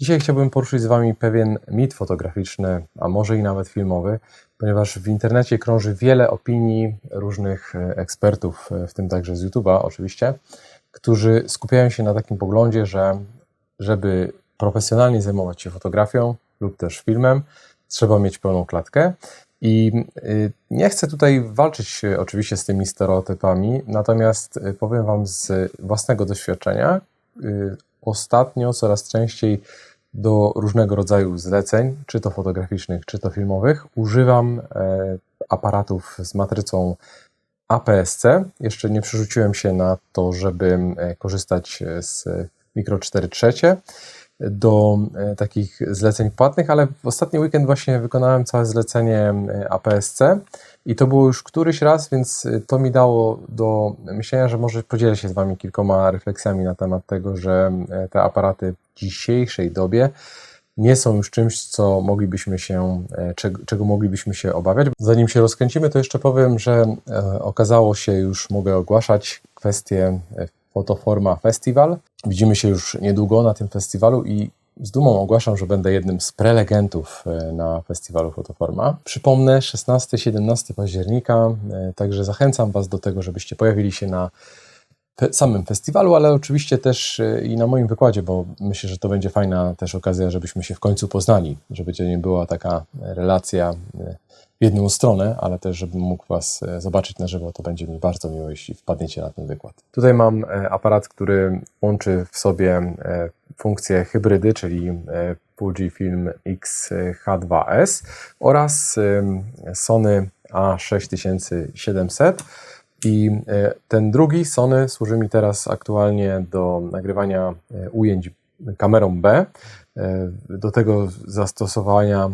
Dzisiaj chciałbym poruszyć z Wami pewien mit fotograficzny, a może i nawet filmowy, ponieważ w internecie krąży wiele opinii różnych e, ekspertów, e, w tym także z YouTube'a oczywiście, którzy skupiają się na takim poglądzie, że żeby profesjonalnie zajmować się fotografią lub też filmem, trzeba mieć pełną klatkę. I y, nie chcę tutaj walczyć e, oczywiście z tymi stereotypami, natomiast powiem Wam z własnego doświadczenia. Ostatnio coraz częściej do różnego rodzaju zleceń, czy to fotograficznych, czy to filmowych, używam e, aparatów z matrycą APS-C. Jeszcze nie przerzuciłem się na to, żeby e, korzystać z Micro 4 trzecie do e, takich zleceń płatnych, ale w ostatni weekend właśnie wykonałem całe zlecenie APS-C i to było już któryś raz, więc to mi dało do myślenia, że może podzielę się z Wami kilkoma refleksjami na temat tego, że te aparaty w dzisiejszej dobie nie są już czymś, co moglibyśmy się, e, czego, czego moglibyśmy się obawiać. Zanim się rozkręcimy, to jeszcze powiem, że e, okazało się już, mogę ogłaszać kwestię Fotoforma Festival. Widzimy się już niedługo na tym festiwalu i z dumą ogłaszam, że będę jednym z prelegentów e, na festiwalu Fotoforma. Przypomnę, 16-17 października, także zachęcam Was do tego, żebyście pojawili się na samym festiwalu, ale oczywiście też e, i na moim wykładzie, bo myślę, że to będzie fajna też okazja, żebyśmy się w końcu poznali, żeby to nie była taka relacja e, w jedną stronę, ale też, żebym mógł Was e, zobaczyć na żywo, to będzie mi bardzo miło, jeśli wpadniecie na ten wykład. Tutaj mam aparat, który łączy w sobie funkcję hybrydy, czyli Fujifilm X-H2S oraz Sony A6700 i e, ten drugi Sony służy mi teraz aktualnie do nagrywania e, ujęć kamerą B. E, do tego zastosowania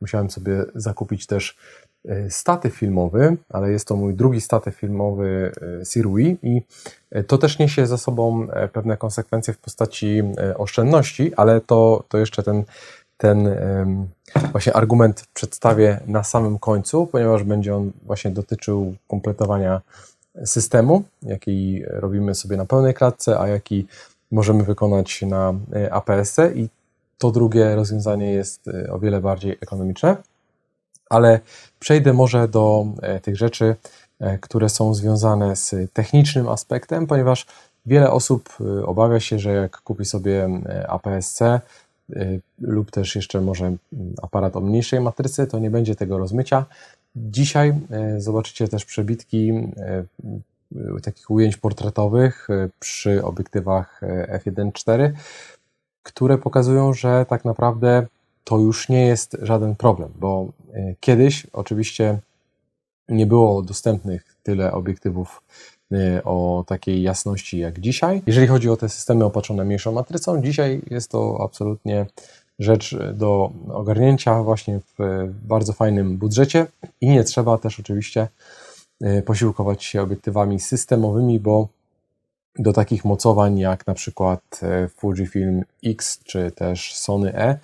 musiałem sobie zakupić też statyw filmowy, ale jest to mój drugi statyw filmowy Sirui i to też niesie za sobą pewne konsekwencje w postaci oszczędności, ale to, to jeszcze ten ten właśnie argument przedstawię na samym końcu, ponieważ będzie on właśnie dotyczył kompletowania systemu, jaki robimy sobie na pełnej klatce, a jaki możemy wykonać na e, APS-ce i to drugie rozwiązanie jest e, o wiele bardziej ekonomiczne. Ale przejdę może do e, tych rzeczy, które są związane z technicznym aspektem, ponieważ wiele osób obawia się, że jak kupi sobie APS-C, lub też jeszcze może mm, aparat o mniejszej matrycy, to nie będzie tego rozmycia. Dzisiaj y, zobaczycie też przebitki y, takich ujęć portretowych przy obiektywach f1.4, które pokazują, że tak naprawdę to już nie jest żaden problem, bo kiedyś oczywiście nie było dostępnych tyle obiektywów Y, o takiej jasności jak dzisiaj. Jeżeli chodzi o te systemy opatrzone mniejszą matrycą, dzisiaj jest to absolutnie rzecz do ogarnięcia właśnie w bardzo fajnym budżecie i nie trzeba też oczywiście y, posiłkować się obiektywami systemowymi, bo do takich mocowań jak na przykład y, Fujifilm X czy też Sony E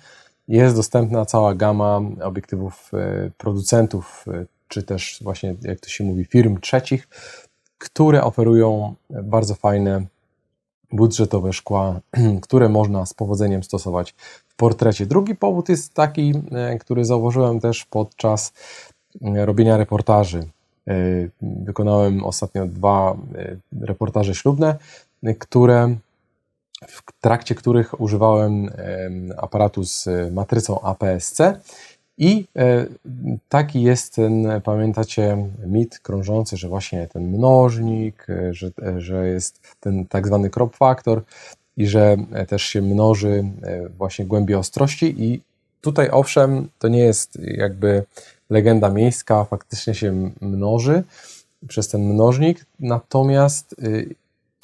jest dostępna cała gama obiektywów producentów czy też właśnie jak to się mówi firm trzecich, które oferują bardzo fajne budżetowe szkła, które można z powodzeniem stosować w portrecie. Drugi powód jest taki, e, który zauważyłem też podczas e, robienia reportaży. E, wykonałem ostatnio dwa reportaże ślubne, które w trakcie których używałem aparatu z matrycą APS-C i e, taki jest ten, pamiętacie, mit krążący, że właśnie ten mnożnik, e, że, e, że jest ten tak zwany crop factor i że też się mnoży właśnie głębi ostrości. I tutaj owszem, to nie jest jakby legenda miejska, faktycznie się mnoży przez ten mnożnik, natomiast y,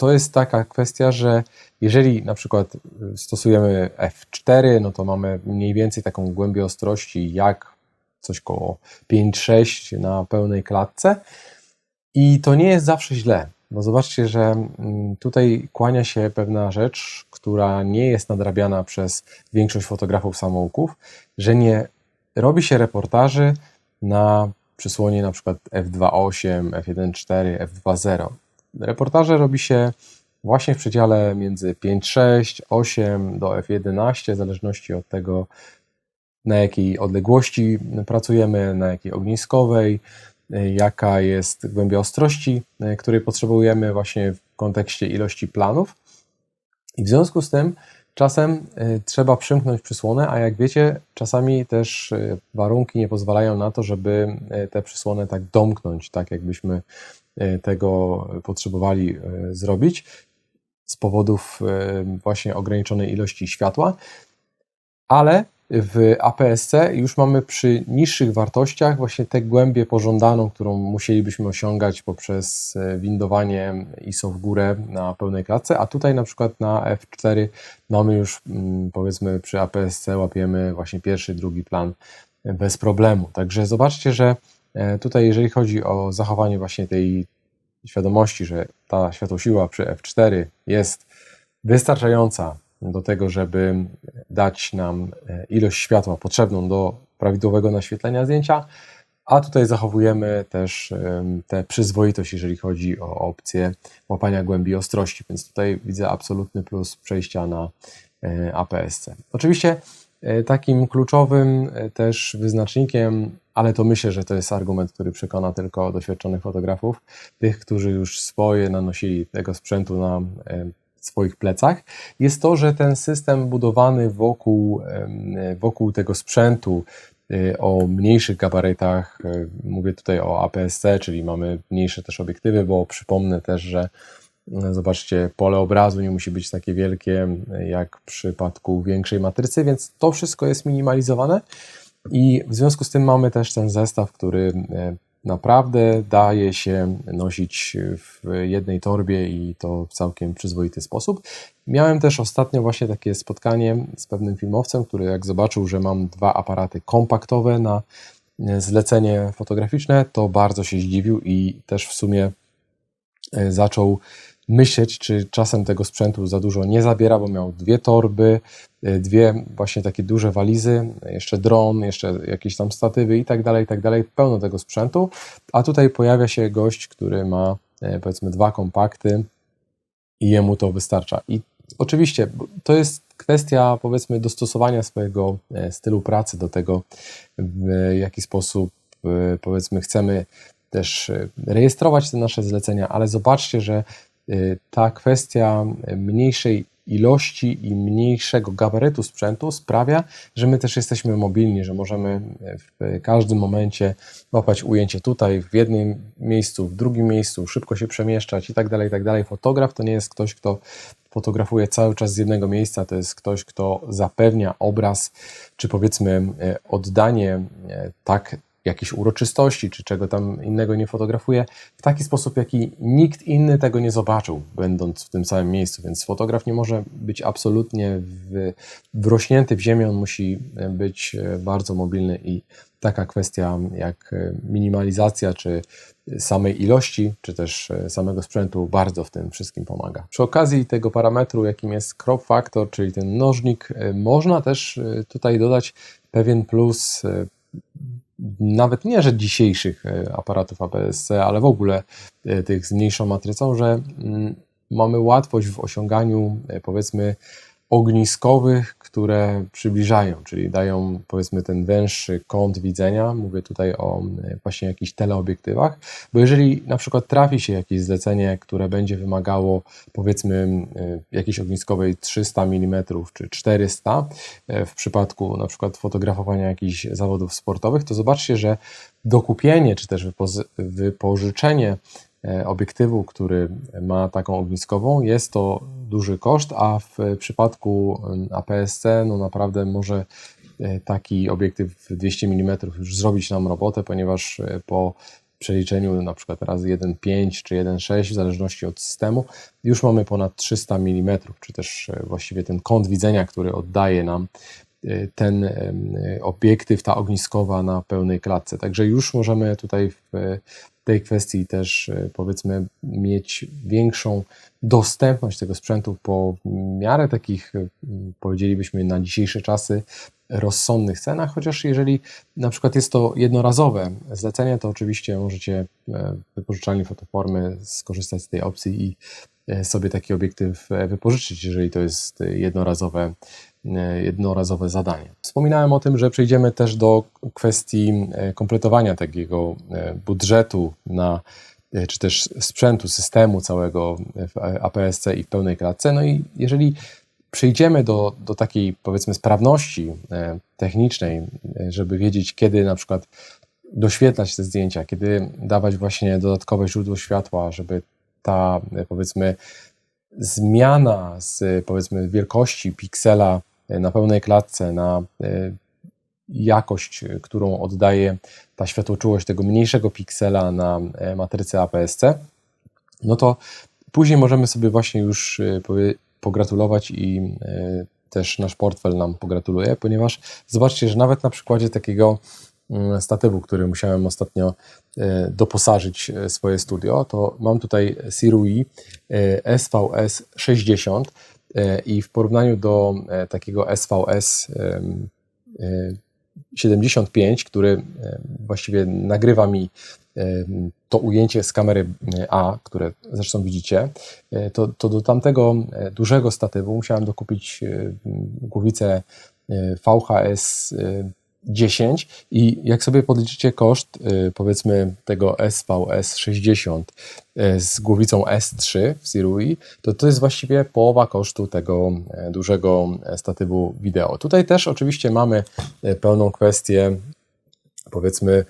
to jest taka kwestia, że jeżeli na przykład y, stosujemy F4, no to mamy mniej więcej taką głębię ostrości jak coś koło 5-6 na pełnej klatce i to nie jest zawsze źle, bo zobaczcie, że mm, tutaj kłania się pewna rzecz, która nie jest nadrabiana przez większość fotografów samouków, że nie robi się reportaży na przysłonie na przykład f2.8, f1.4, f2.0. Reportaże robi się właśnie w przedziale między 5.6, 8 do F11, w zależności od tego, na jakiej odległości pracujemy, na jakiej ogniskowej, jaka jest głębia ostrości, której potrzebujemy właśnie w kontekście ilości planów. I w związku z tym czasem y, trzeba przymknąć przysłonę, a jak wiecie, czasami też y, warunki nie pozwalają na to, żeby y, tę przysłonę tak domknąć, tak jakbyśmy tego potrzebowali zrobić z powodów właśnie ograniczonej ilości światła, ale w APS-C już mamy przy niższych wartościach właśnie tę głębię pożądaną, którą musielibyśmy osiągać poprzez e, windowanie ISO w górę na pełnej klatce, a tutaj na przykład na F4 mamy już mm, powiedzmy przy APS-C łapiemy właśnie pierwszy, drugi plan bez problemu. Także zobaczcie, że e, tutaj jeżeli chodzi o zachowanie właśnie tej świadomości, że ta światłosiła przy F4 jest wystarczająca do tego, żeby dać nam e, ilość światła potrzebną do prawidłowego naświetlenia zdjęcia, a tutaj zachowujemy też tę przyzwoitość, jeżeli chodzi o opcję łapania głębi ostrości, więc tutaj widzę absolutny plus przejścia na e, APS-C. Oczywiście e, takim kluczowym też wyznacznikiem, ale to myślę, że to jest argument, który przekona tylko doświadczonych fotografów, tych, którzy już swoje nanosili tego sprzętu na swoich plecach, jest to, że ten system budowany wokół, wokół tego sprzętu o mniejszych gabarytach, mówię tutaj o APS-C, czyli mamy mniejsze też obiektywy, bo przypomnę też, że zobaczcie, pole obrazu nie musi być takie wielkie jak w przypadku większej matrycy, więc to wszystko jest minimalizowane i w związku z tym mamy też ten zestaw, który naprawdę daje się nosić w jednej torbie i to w całkiem przyzwoity sposób. Miałem też ostatnio właśnie takie spotkanie z pewnym filmowcem, który jak zobaczył, że mam dwa aparaty kompaktowe na zlecenie fotograficzne, to bardzo się zdziwił i też w sumie e, zaczął myśleć, czy czasem tego sprzętu za dużo nie zabiera, bo miał dwie torby, e, dwie właśnie takie duże walizy, jeszcze dron, jeszcze jakieś tam statywy i tak dalej, i tak dalej, pełno tego sprzętu, a tutaj pojawia się gość, który ma e, powiedzmy dwa kompakty i jemu to wystarcza. I oczywiście to jest kwestia powiedzmy dostosowania swojego e, stylu pracy do tego, w jaki sposób powiedzmy chcemy też rejestrować te nasze zlecenia, ale zobaczcie, że ta kwestia mniejszej ilości i mniejszego gabarytu sprzętu sprawia, że my też jesteśmy mobilni, że możemy w każdym momencie łapać ujęcie tutaj, w jednym miejscu, w drugim miejscu, szybko się przemieszczać i tak dalej, i tak dalej. Fotograf to nie jest ktoś, kto fotografuje cały czas z jednego miejsca, to jest ktoś, kto zapewnia obraz, czy powiedzmy e, oddanie tak jakiejś uroczystości, czy czego tam innego nie fotografuje, w taki sposób, jaki nikt inny tego nie zobaczył, będąc w tym samym miejscu. Więc fotograf nie może być absolutnie w, wrośnięty w ziemię, on musi być e, bardzo mobilny i taka kwestia jak e, minimalizacja, czy samej ilości, czy też e, samego sprzętu bardzo w tym wszystkim pomaga. Przy okazji tego parametru, jakim jest crop factor, czyli ten mnożnik, można też tutaj dodać pewien plus nawet nie, że dzisiejszych e, aparatów APS-C, ale w ogóle e, tych z mniejszą matrycą, że mm, mamy łatwość w osiąganiu e, powiedzmy ogniskowych, które przybliżają, czyli dają powiedzmy ten węższy kąt widzenia. Mówię tutaj o e, właśnie jakichś teleobiektywach, bo jeżeli na przykład trafi się jakieś zlecenie, które będzie wymagało powiedzmy e, jakiejś ogniskowej 300 mm czy 400 e, w przypadku na przykład fotografowania jakichś zawodów sportowych, to zobaczcie, że dokupienie czy też wypożyczenie obiektywu, który ma taką ogniskową, jest to duży koszt, a w przypadku APS-C no naprawdę może e, taki obiektyw 200 mm już zrobić nam robotę, ponieważ e, po przeliczeniu na przykład razy 1,5 czy 1,6 w zależności od systemu już mamy ponad 300 mm, czy też właściwie ten kąt widzenia, który oddaje nam ten obiektyw, ta ogniskowa na pełnej klatce. Także już możemy tutaj w tej kwestii też e, powiedzmy mieć większą dostępność tego sprzętu po miarę takich, e, powiedzielibyśmy na dzisiejsze czasy, rozsądnych cenach, chociaż jeżeli na przykład jest to jednorazowe zlecenie, to oczywiście możecie w e, wypożyczalni fotoformy skorzystać z tej opcji i sobie taki obiektyw wypożyczyć, jeżeli to jest jednorazowe, jednorazowe zadanie. Wspominałem o tym, że przejdziemy też do kwestii kompletowania takiego budżetu na czy też sprzętu, systemu całego w APS-C i w pełnej klatce. No i jeżeli przejdziemy do, do takiej powiedzmy sprawności e, technicznej, e, żeby wiedzieć, kiedy na przykład doświetlać te zdjęcia, kiedy dawać właśnie dodatkowe źródło światła, żeby ta e, powiedzmy zmiana z powiedzmy wielkości piksela na pełnej klatce na jakość, którą oddaje ta światłoczułość tego mniejszego piksela na matrycy APS-C, no to później możemy sobie właśnie już pogratulować i e, też nasz portfel nam pogratuluje, ponieważ zobaczcie, że nawet na przykładzie takiego mm, statywu, który musiałem ostatnio e, doposażyć e, swoje studio, to mam tutaj Sirui SVS 60 i w porównaniu do takiego SVS 75, który właściwie nagrywa mi to ujęcie z kamery e, A, które zresztą widzicie, e, to, to do tamtego e, dużego statywu musiałem dokupić głowicę VHS 10 i jak sobie podliczycie koszt powiedzmy tego SVS 60 z głowicą S3 w Sirui, to to jest właściwie połowa kosztu tego dużego statywu wideo. Tutaj też oczywiście mamy pełną kwestię powiedzmy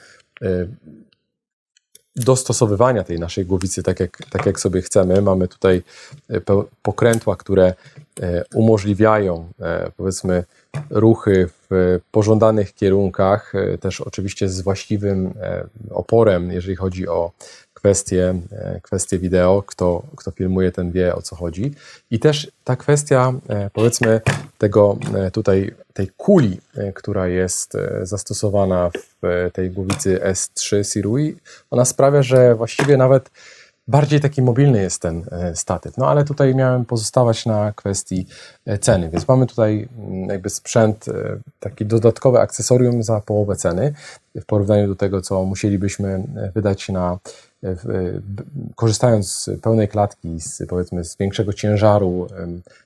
dostosowywania tej naszej głowicy tak jak, tak jak sobie chcemy. Mamy tutaj e, pokrętła, które e, umożliwiają e, powiedzmy ruchy w pożądanych kierunkach, też oczywiście z właściwym oporem, jeżeli chodzi o kwestie, kwestie wideo, kto, kto filmuje, ten wie o co chodzi. I też ta kwestia, powiedzmy, tego tutaj, tej kuli, która jest zastosowana w tej głowicy S3 Sirui, ona sprawia, że właściwie nawet bardziej taki mobilny jest ten statyw. No ale tutaj miałem pozostawać na kwestii ceny, więc mamy tutaj jakby sprzęt, taki dodatkowy akcesorium za połowę ceny w porównaniu do tego, co musielibyśmy wydać na korzystając z pełnej klatki, z, powiedzmy z większego ciężaru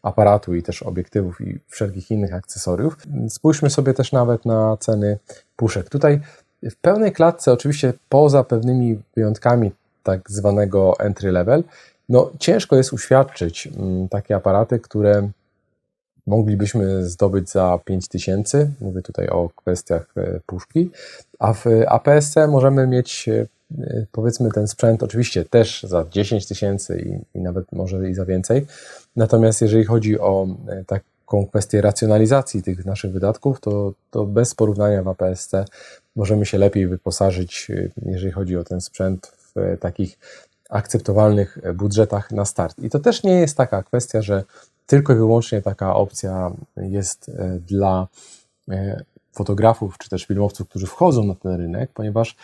aparatu i też obiektywów i wszelkich innych akcesoriów, spójrzmy sobie też nawet na ceny puszek. Tutaj w pełnej klatce, oczywiście poza pewnymi wyjątkami tak zwanego entry level, no ciężko jest uświadczyć takie aparaty, które moglibyśmy zdobyć za 5000, mówię tutaj o kwestiach e, puszki, a w APS-C możemy mieć e, powiedzmy ten sprzęt oczywiście też za 10 tysięcy i, i, nawet może i za więcej. Natomiast jeżeli chodzi o e, taką kwestię racjonalizacji tych naszych wydatków, to, to bez porównania w APS-C możemy się lepiej wyposażyć, jeżeli chodzi o ten sprzęt takich akceptowalnych budżetach na start. I to też nie jest taka kwestia, że tylko i wyłącznie taka opcja jest e, dla e, fotografów czy też filmowców, którzy wchodzą na ten rynek, ponieważ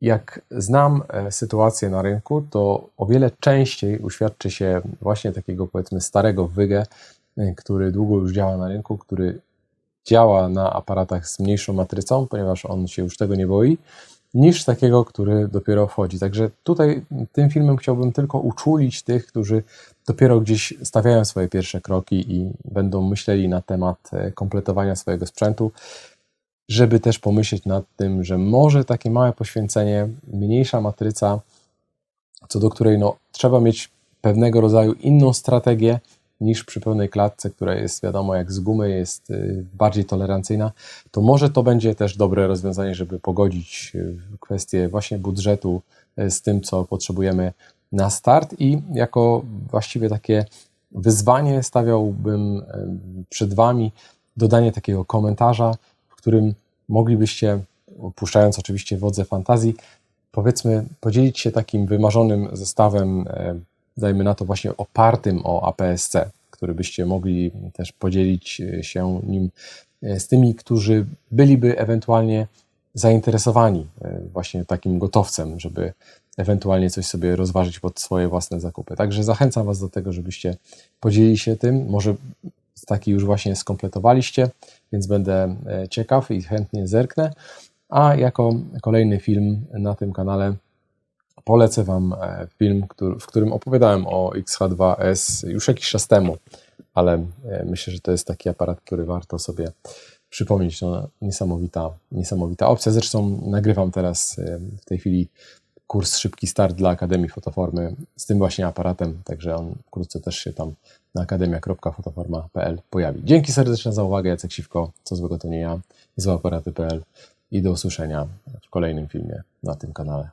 jak znam e, sytuację na rynku, to o wiele częściej uświadczy się właśnie takiego powiedzmy starego wygę, który długo już działa na rynku, który działa na aparatach z mniejszą matrycą, ponieważ on się już tego nie boi niż takiego, który dopiero wchodzi. Także tutaj tym filmem chciałbym tylko uczulić tych, którzy dopiero gdzieś stawiają swoje pierwsze kroki i będą myśleli na temat e, kompletowania swojego sprzętu, żeby też pomyśleć nad tym, że może takie małe poświęcenie, mniejsza matryca, co do której no, trzeba mieć pewnego rodzaju inną strategię, niż przy pełnej klatce, która jest wiadomo jak z gumy, jest y, bardziej tolerancyjna, to może to będzie też dobre rozwiązanie, żeby pogodzić y, kwestię właśnie budżetu y, z tym, co potrzebujemy na start i jako właściwie takie wyzwanie stawiałbym przed Wami dodanie takiego komentarza, w którym moglibyście, puszczając oczywiście wodze fantazji, powiedzmy, podzielić się takim wymarzonym zestawem dajmy na to właśnie opartym o APS-C, który byście mogli też podzielić się nim e, z tymi, którzy byliby ewentualnie zainteresowani e, właśnie takim gotowcem, żeby ewentualnie coś sobie rozważyć pod swoje własne zakupy. Także zachęcam Was do tego, żebyście podzielili się tym. Może taki już właśnie skompletowaliście, więc będę e, ciekaw i chętnie zerknę. A jako kolejny film na tym kanale polecę Wam e, film, który, w którym opowiadałem o XH2S już jakiś czas temu, ale e, myślę, że to jest taki aparat, który warto sobie przypomnieć. No, niesamowita, niesamowita opcja. Zresztą nagrywam teraz e, w tej chwili kurs Szybki Start dla Akademii Fotoformy z tym właśnie aparatem, także on wkrótce też się tam na akademia.fotoforma.pl pojawi. Dzięki serdeczne za uwagę, Jacek Siwko, co złego to nie ja, złaparaty.pl i do usłyszenia w kolejnym filmie na tym kanale.